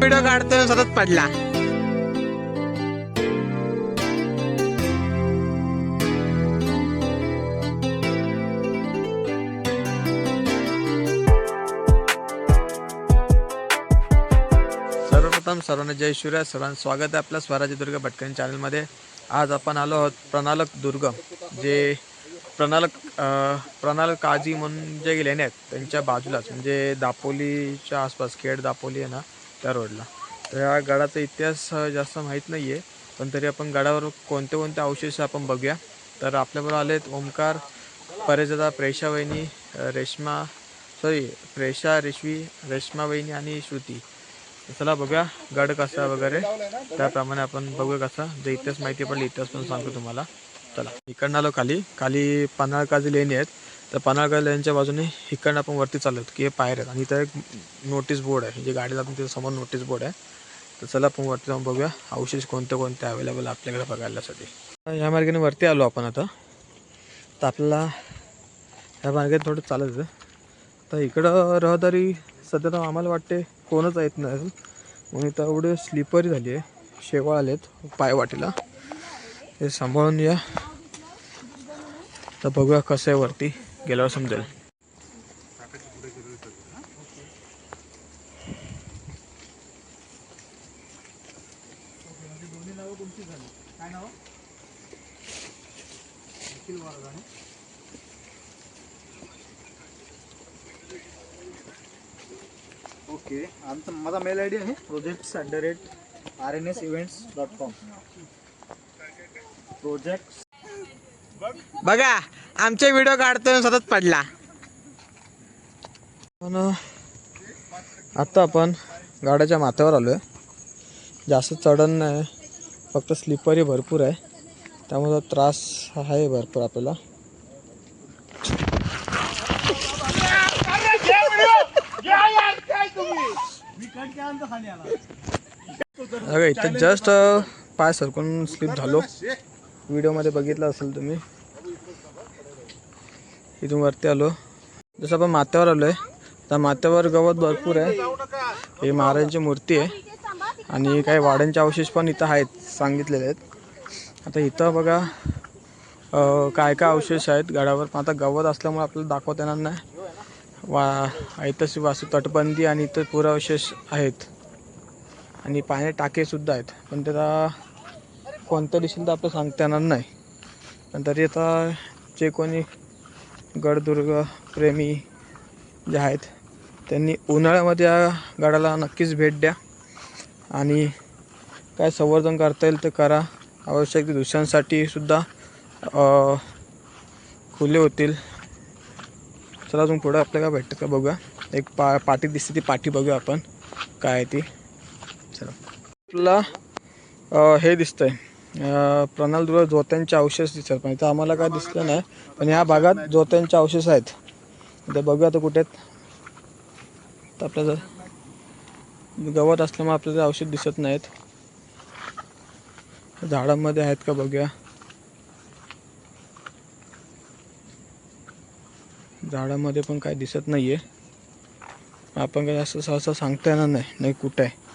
Video काढतोय सतत पडला. सर्वप्रथम सर्वांना जय शिवराय सर्वांचं स्वागत आहे आपल्या स्वराज्य दुर्ग भटकन चॅनलमध्ये. आज आपण आलो आहोत प्रणालक दुर्ग जे प्रणालक प्रणालक काजी म्हणून जे लेणे आहेत त्यांच्या बाजूलाच म्हणजे दापोलीच्या आसपास खेड दापोली आहे ना त्या रोडला तर या गडाचा इतिहास जास्त माहीत नाही आहे पण तरी आपण गडावर कोणते कोणते अवशेष आपण बघूया. तर आपल्याबरोबर आहेत ओमकार परेजदा प्रेषा वहिनी रेश्मा सॉरी प्रेषा रेशवी रेश्मा वहिनी आणि श्रुती. चला बघूया गड कसा वगैरे. त्याप्रमाणे आपण बघूया कसा. जे इतिहास माहिती पडली इतिहास पण सांगतो तुम्हाला. चला. इकडनं आलो खाली. खाली पन्हाळकाजी लेणी आहेत. तर पन्हाळका लेणीच्या बाजूने इकडनं आपण वरती चाललो की हे पायर आहेत. आणि इथं एक नोटीस बोर्ड आहे. म्हणजे गाडी जातो तिथं समोर नोटीस बोर्ड आहे. तर चला आपण वरती जाऊन बघूया अवशेष कोणते कोणते अवेलेबल आपल्याकडे बघायलासाठी. या मार्गाने वरती आलो आपण आता. तर आपल्याला ह्या मार्गाने थोडं चालायचं. तर इकडं रहदारी सध्या तर आम्हाला वाटते कोणच येत नाही म्हणून इथं एवढे स्लीपरी झाली आहे. शेवाळ आलेत पायवाटीला हे सांभाळून या. तर बघूया कसं आहे वरती. गेल्यावर समजेल ओके आमचा माझा मेल आय डी आहे projects at the rate R N S events dot com. Project बघा आमचे व्हिडिओ काढतोय सतत पडला. पण आता आपण गाड्याच्या माथ्यावर आलो आहे जास्त चढण नाही. फक्त स्लीपरही भरपूर आहे. त्यामुळे त्रास आहे भरपूर आपल्याला. इथं जस्ट पाय सरकून स्लिप झालो. व्हिडिओमध्ये बघितलं असेल तुम्ही. इथून वरती आलो. जसं आपण माथ्यावर आलो आहे तर माथ्यावर गवत भरपूर आहे. हे महाराजांची मूर्ती आहे. आणि काही वाड्यांचे अवशेष पण इथं आहेत सांगितलेले आहेत. आता इथं बघा काय काय अवशेष आहेत गडावर. पण आता गवत असल्यामुळे आपल्याला दाखवता येणार नाही. वा ऐतिहासिक वास्तू तटबंदी आणि इथं पुरा अवशेष आहेत. आणि पाणी टाकेसुद्धा आहेत. पण त्याला कोणत्या दिशेला तर आपलं सांगता येणार नाही. पण तरी आता जे कोणी गडदुर्ग प्रेमी जे आहेत त्यांनी उन्हाळ्यामध्ये या गडाला नक्कीच भेट द्या आणि काय संवर्धन करता येईल ते करा. आवश्यक दुसऱ्यांसाठी सुद्धा खुले होतील. चला अजून पुढं आपल्याला काय भेटतं का बघूया. एक पा पाठी दिसते ती पाठी बघूया आपण. काय आहे ती. चला. आपला हे दिसतंय. आहे प्रणालदुर्ग जोत्यांचे अवशेष दिसतात. पण इथं आम्हाला काय दिसलं नाही. पण ह्या भागात जोत्यांचे अवशेष आहेत. इथं बघूया आता कुठे आहेत. तर आपल्याला गवत असल्यामुळे आपल्याला औषध दिसत नाहीत. झाडांमध्ये आहेत का बघूया. झाडामध्ये पण काही दिसत नाही आहे आपण काही असं सहसा सांगता येणार नाही. नाही कुठं आहे.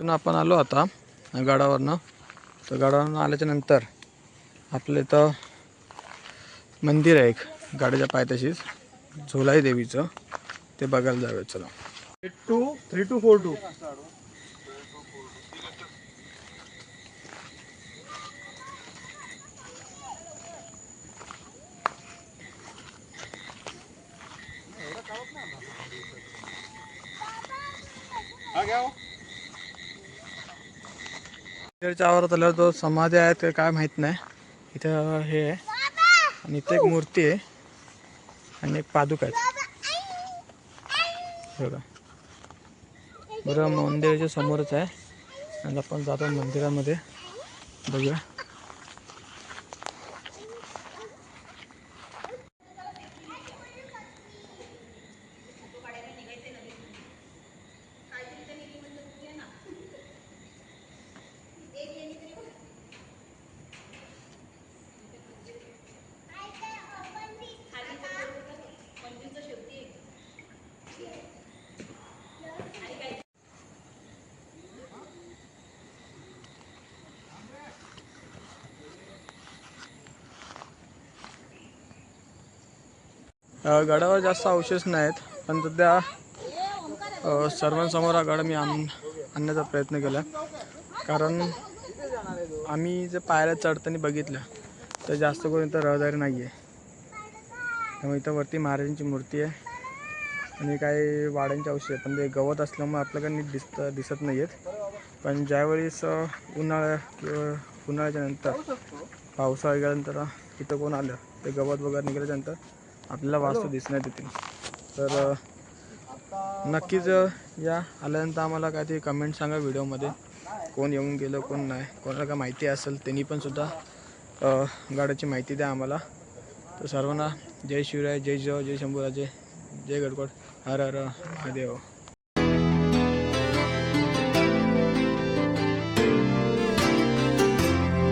तिथून आपण आलो आता गडावरनं. तर गडावरनं आल्याच्यानंतर आपलं इथं मंदिर आहे एक गाड्याच्या पायथ्याशीच झोलाई देवीचं. ते बघायला जाऊया चला. Eight two three two four two मंदिराच्या आवारात आल्यावर तो समाधी आहे ते काय माहीत नाही. इथं हे आहे. आणि इथे एक मूर्ती आहे. आणि एक पादुका आहेत बघा. बरं मंदिराच्या समोरच आहे. आणि आपण जातो मंदिरामध्ये. बघूया. गडावर जास्त अवशेष नाहीत पण सध्या सर्वांसमोर हा गड मी आण आणण्याचा प्रयत्न केला कारण आम्ही जे पायऱ्या चढताना बघितलं तर जास्त करून इथं रहदारी नाही आहे त्यामुळे इथं वरती महाराजांची मूर्ती आहे आणि काही वाड्यांचे अवशेष आहे पण ते गवत असल्यामुळे आपल्याला नीट दिसत दिसत नाही आहेत पण ज्यावेळेस उन्हाळ्या किंवा उन्हाळ्याच्या नंतर पावसाळा गेल्यानंतर इथं कोण आलं ते गवत वगैरे निघाल्यानंतर आपल्याला वास्तू दिसण्यात येतील तर नक्कीच या आल्यानंतर आम्हाला काहीतरी कमेंट सांगा व्हिडिओमध्ये. कोण येऊन गेलं कोण नाही. कोणाला काय माहिती असेल त्यांनी पण सुद्धा अ, गडाची माहिती द्या आम्हाला. तर सर्वांना जय शिवराय जय जय जय शंभूराजे जय गडकोट. हर हर महादेव.